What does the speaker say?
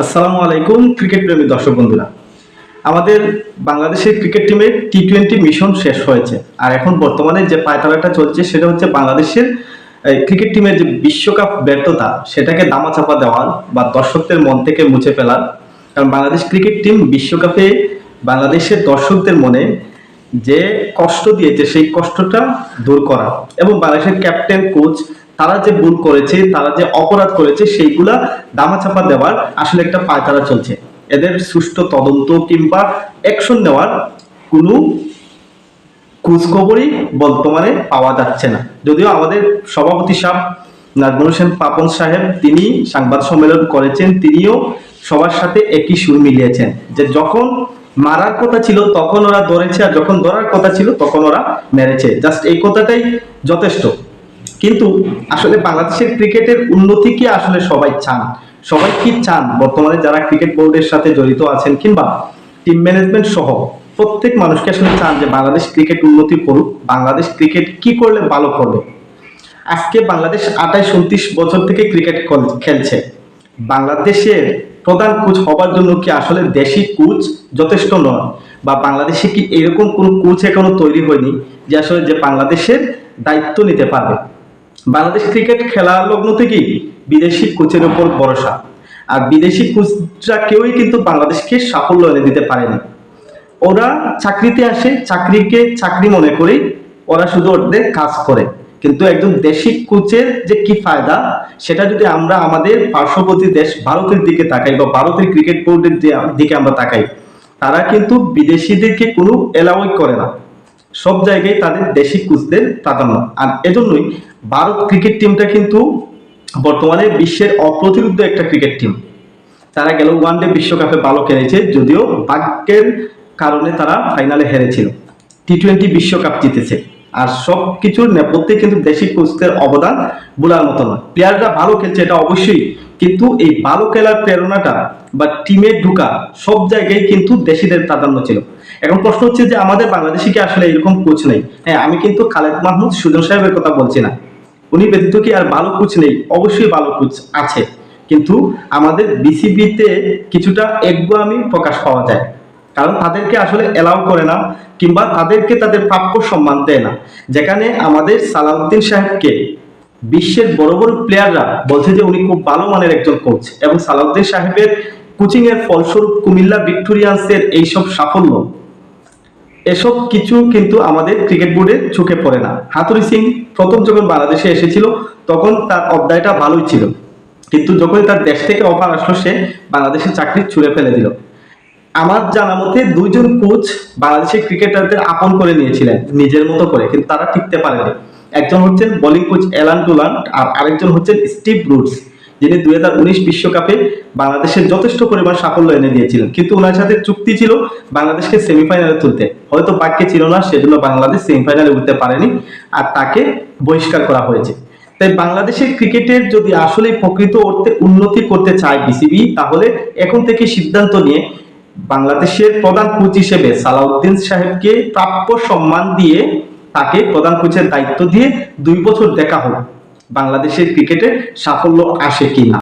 আসসালামু আলাইকুম ক্রিকেট প্রেমী দর্শক বন্ধুরা। আমাদের বাংলাদেশের ক্রিকেট টিমের টি টোয়েন্টি মিশন শেষ হয়েছে। আর এখন বর্তমানে যে পায়তারাটা চলছে, সেটা হচ্ছে বাংলাদেশের ক্রিকেট টিমের যে বিশ্বকাপ ব্যর্থতা, সেটাকে দামাচাপা দেওয়ার বা দর্শকদের মন থেকে মুছে ফেলার। কারণ বাংলাদেশ ক্রিকেট টিম বিশ্বকাপে বাংলাদেশের দর্শকদের মনে যে কষ্ট দিয়েছে, সেই কষ্টটা দূর করা। এবং বাংলাদেশের ক্যাপ্টেন, কোচ তারা যে ভুল করেছে, তারা যে অপরাধ করেছে, সেইগুলা দামাচাপা দেওয়ার আসলে একটা পায়তারা চলছে। এদের সুষ্ঠু তদন্ত কিংবা অ্যাকশন নেওয়ার কোনো খোঁজখবরই বর্তমানে পাওয়া যাচ্ছে না। যদিও আমাদের সভাপতি সাহেব নাজমুল হোসেন পাপন সাহেব, তিনি সংবাদ সম্মেলন করেছেন, তিনিও সবার সাথে একই সুর মিলিয়েছেন যে যখন মারার কথা ছিল, তখন ওরা ধরেছে, আর যখন ধরার কথা ছিল, তখন ওরা মেরেছে। জাস্ট এই কথাটাই যথেষ্ট। কিন্তু আসলে বাংলাদেশের ক্রিকেটের উন্নতি কি আসলে সবাই চান? সবাই কি চান? বর্তমানে যারা ক্রিকেট বোর্ডের সাথে জড়িত আছেন কিংবা টিম ম্যানেজমেন্ট সহ প্রত্যেক মানুষকে আসলে চান যে বাংলাদেশ ক্রিকেট উন্নতি করুক, বাংলাদেশ ক্রিকেট কি করলে ভালো করবে? আজকে বাংলাদেশ আঠাইশ উনত্রিশ বছর থেকে ক্রিকেট খেলছে। বাংলাদেশের প্রধান কোচ হবার জন্য কি আসলে দেশি কোচ যথেষ্ট নয়? বা বাংলাদেশে কি এরকম কোন কোচ এখনও তৈরি হয়নি যে আসলে যে বাংলাদেশের দায়িত্ব নিতে পারবে? বাংলাদেশ ক্রিকেট খেলা লগ্ন থেকেই বিদেশি কোচের উপর ভরসা। আর বিদেশি কোচরা কেউই কিন্তু বাংলাদেশকে সাফল্য এনে দিতে পারেনি। ওরা চাকরিতে আসে, চাকরিকে চাকরি মনে করেই ওরা শুধু ওদের কাজ করে। কিন্তু একজন দেশি কোচের যে কি ফায়দা, সেটা যদি আমরা আমাদের পার্শ্ববর্তী দেশ ভারতের দিকে তাকাই বা ভারতের ক্রিকেট বোর্ডের দিকে আমরা তাকাই, তারা কিন্তু বিদেশিদেরকে কোনো এলাওই করে না। সব জায়গায় তাদের দেশি কোচদের প্রাধান্য আর এজন্যই ভারত ক্রিকেট টিমটা কিন্তু বর্তমানে বিশ্বের অপ্রতিরোধ্য একটা ক্রিকেট টিম তারা গেল ওয়ানডে বিশ্বকাপে ভালো খেলেছে, যদিও ভাগ্যের কারণে তারা ফাইনালে হেরেছিল। টি টোয়েন্টি বিশ্বকাপ জিতেছে। আর সব কিছুর নেপথ্যে কিন্তু দেশি কোচদের অবদান বলার মতো নয়। প্লেয়াররা ভালো খেলছে, এটা অবশ্যই। কিন্তু এই ভালো খেলার প্রেরণাটা বা টিমে ঢুকা সব জায়গায় কিন্তু দেশিদের প্রাধান্য ছিল। এখন প্রশ্ন হচ্ছে যে আমাদের বাংলাদেশে কি আসলে এরকম কোচ নেই? হ্যাঁ আমি কিন্তু খালেদ মাহমুদ সুজন সাহেবের কথা বলছি না। উনি ব্যতীত কি আর ভালো কোচ নেই? অবশ্যই ভালো কোচ আছে। কিন্তু আমাদের বিসিবিতে কিছুটা একগুয়ামি প্রকাশ পাওয়া যায়। কারণ তাদেরকে আসলে এলাও করে না, কিংবা তাদেরকে তাদের প্রাপ্য সম্মান দেয় না। যেখানে আমাদের সালাউদ্দিন সাহেবকে বিশ্বের বড় বড় প্লেয়াররা বলছে যে উনি খুব ভালো মানের একজন কোচ এবং সালাউদ্দিন সাহেবের কোচিং এর ফলস্বরূপ কুমিল্লা ভিক্টোরিয়ান্সের এইসব সাফল্য এসব কিছু কিন্তু আমাদের ক্রিকেট বোর্ডের চোখে পড়ে না। হাতুরি সিং প্রথম যখন বাংলাদেশে এসেছিল, তখন তার অধ্যায়টা ভালোই ছিল। কিন্তু যখন তার দেশ থেকে অফার আসলো, সে বাংলাদেশের চাকরি ছুঁড়ে ফেলে দিল। আমার জানা মতে দুইজন কোচ বাংলাদেশের ক্রিকেটারদের আপন করে নিয়েছিলেন, নিজের মতো করে, কিন্তু তারা টিকতে পারেনি। একজন হচ্ছেন বোলিং কোচ এলান টুলান আর আরেকজন হচ্ছেন স্টিভ রুটস যিনি দুই বিশ্বকাপে বাংলাদেশের যথেষ্ট পরিমাণ সাফল্য এনে দিয়েছিলেন। কিন্তু ওনার সাথে চুক্তি ছিল বাংলাদেশকে সেমিফাইনালে তুলতে। হয়তো বাক্যে ছিল না, সেজন্য বাংলাদেশ সেমিফাইনালে উঠতে পারেনি আর তাকে বহিষ্কার করা হয়েছে। তাই বাংলাদেশের ক্রিকেটের যদি আসলে প্রকৃত অর্থে উন্নতি করতে চায় বিসিবি, তাহলে এখন থেকে সিদ্ধান্ত নিয়ে বাংলাদেশের প্রধান কোচ হিসেবে সালাউদ্দিন সাহেবকে প্রাপ্য সম্মান দিয়ে তাকে প্রধান কোচের দায়িত্ব দিয়ে দুই বছর দেখা হোক। বাংলাদেশের ক্রিকেটে সাফল্য আসে কিনা?